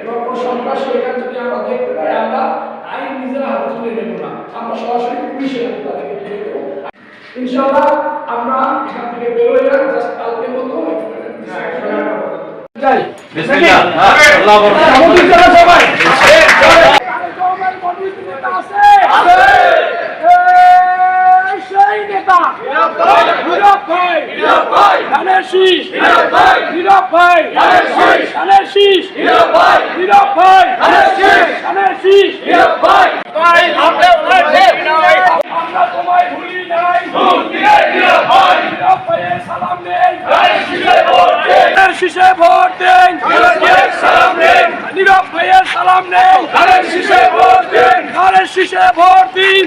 এবং কোন সন্ত্রাস এখানে যদি আমরা দেখতে পাই আমরা আইন নিজেরা হাতে তুলে নেব না। আমরা সরাসরি পুলিশের হাতে তাদেরকে তুলে দেবো ইনশাআল্লাহ আমরা এখান থেকে বেরোই না জাস্ট কালকে মতো যাই বিসমিল্লাহ। আল্লাহু যারা সবাই সেই নেতা নীরব ভাই ধানের শীষ নীরব ভাই ধানের শীষ নীরব ভাই ধানের শীষ আমরা তোমায় ভুলি নাই। নীরব ভাইয়ের সালাম নেই ধানের শীষে ভোট দেন নীরব ভাইয়ের সালাম নেই ধানের শীষে ভোট দিন ধানের শীষে ভোট দিন।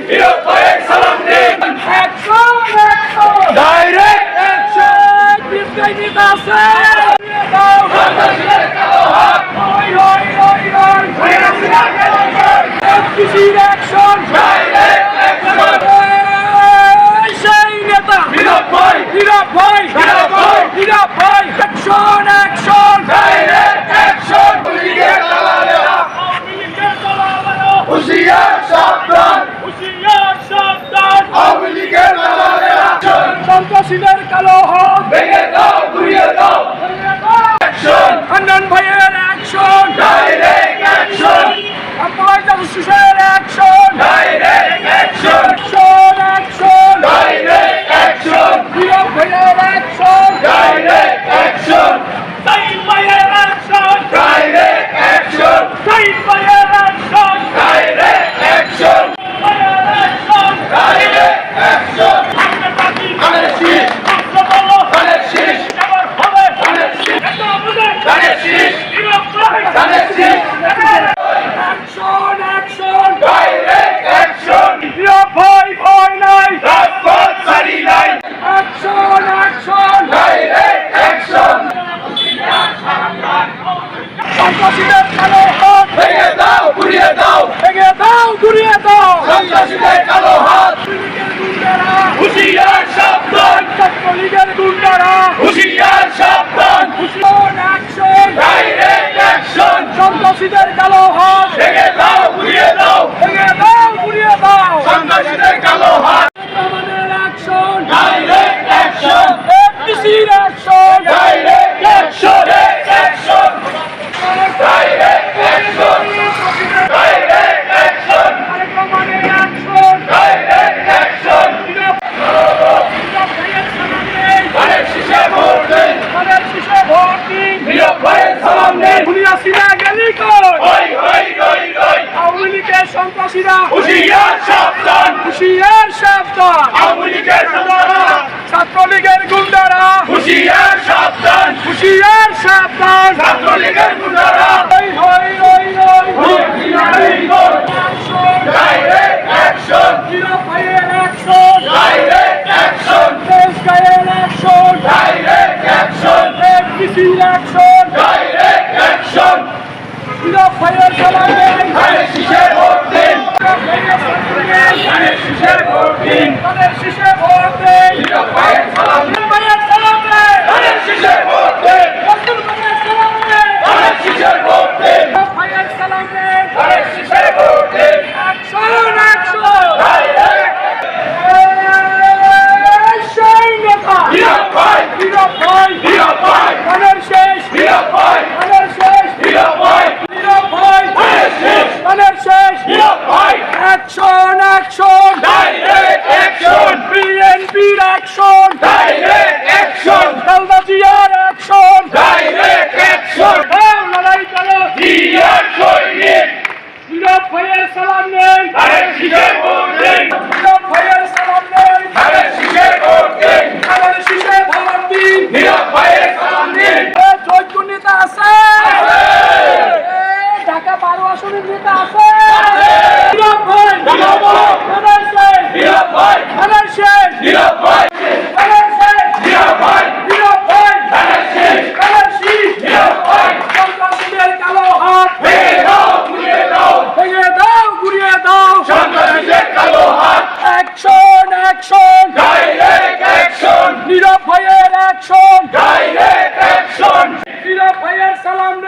অ্যাকশন অ্যাকশন ডাইরেক্ট অ্যাকশন বিদ্যাই নেতা আছে দাও হই হই হই হই কিসির অ্যাকশন ডাইরেক্ট অ্যাকশন সেই নেতা নীরব ভাই নীরব ভাই নীরব ভাই নীরব ভাই অ্যাকশন অ্যাকশন ডাইরেক্ট অ্যাকশন হুশিয়ার সাবধান হুশিয়ার সাবধান আওয়ামী লীগের দালালেরা সন্ত্রাসীদের কালো হাত ভেঙে দাও ঘুরিয়ে দাও অ্যাকশন হান্নান ভাইয়ের অ্যাকশন ডাইরেক্ট অ্যাকশন আপনার জাসুসের অ্যাকশন ডাইরেক্ট অ্যাকশন নীরব ভাইয়ের অ্যাকশন ডাইরেক্ট অ্যাকশন সাইদ ভাইয়ের অ্যাকশন ডাইরেক্ট অ্যাকশন সাইদ ভাইয়ের অ্যাকশন ডাইরেক্ট অ্যাকশন ভাইয়ের অ্যাকশন ডাইরেক্ট অ্যাকশন আমরা বাকি ধানের শীষ আমরা বলো ধানের শীষ এবার হবে ধানের শীষ এটা আমাদের ধানের শীষ নীরব ভাই ধানের শীষ action action direct action Nirob ভাই ভয় নাই রাজপথ ছাড়ি নাই অ্যাকশন অ্যাকশন ডাইরেক্ট অ্যাকশন সন্ত্রাসীদের কালো হাত ভেঙে দাও ঘুরিয়ে দাও ভেঙে ঘুরিয়ে দাও। সন্ত্রাসীদের কালো হাত। হুশিয়ার সাবধান ছাত্রলীগের গুন্ডারা হুশিয়ার সাবধান অ্যাকশন অ্যাকশন ডাইরেক্ট অ্যাকশন সন্ত্রাসীদের কালো হাত ভেঙে দাও ঘুরিয়ে দাও ভেঙে দাও ঘুরিয়ে দাও সন্ত্রাসীদের কালো হাত আমাদের action direct action এফডিসির action direct action action direct action direct action আমাদের অ্যাকশন ডাইরেক্ট অ্যাকশন ধানের শীষে ভোট দিন আমাদের শিশে ভোট দিন নীরব ভাইয়ের সালাম নেই দুনিয়া সিনা গেলি কই হই হই হই হই আওয়ামী সন্ত্রাসীরা হুশিয়ার সাবধান। হুশিয়ার সাবধান। আওয়ামী লীগের দালালেরা ছাত্রলীগের গুন্ডারা। হুশিয়ার সাবধান। হুশিয়ার সাবধান। ছাত্রলীগের গুন্ডারা। হই হই হই হই ডাইরেক্ট অ্যাকশন। জিরো ফাইয়ের অ্যাকশন। Direct action. দেশ গায়ের action. Direct action. এফডিসির action direct action zero ফাইয়ের চালাবে ধানের শীষে ভোট দিন তাদের ধানের শীষে ভোট দিন শিশে ভোট দেয় নীরব ভাইয়ের সালাম নেই ভাইয়ের সালাম দেয় ধানের শীষে ভোট দিন রসুল ভাইয়ের সালাম দেয় ধানের শীষে ভোট দিন ভাইয়ের সালাম দেয় ধানের শীষে ভোট দিন অ্যাকশন অ্যাকশন ডাইরেক্ট সেই নেতা নীরব ভাই নীরব ভাই নীরব ভাই ধানের শেষ নীরব ভাই ধানের শেষ নীরব ভাই নীরব ভাই ধানের শেষ ধানের শেষ নীরব ভাই অ্যাকশন অ্যাকশন ডাইরেক্ট অ্যাকশন বিএনপির অ্যাকশন ডাইরেক্ট অ্যাকশন খালদা জিয়ার অ্যাকশন ডাইরেক্ট অ্যাকশন লড়াই করো জিয়ার সৈনিক নীরব ভাইয়ের সালাম নেই ধানের শীষে ভোট பயிர் சலாம்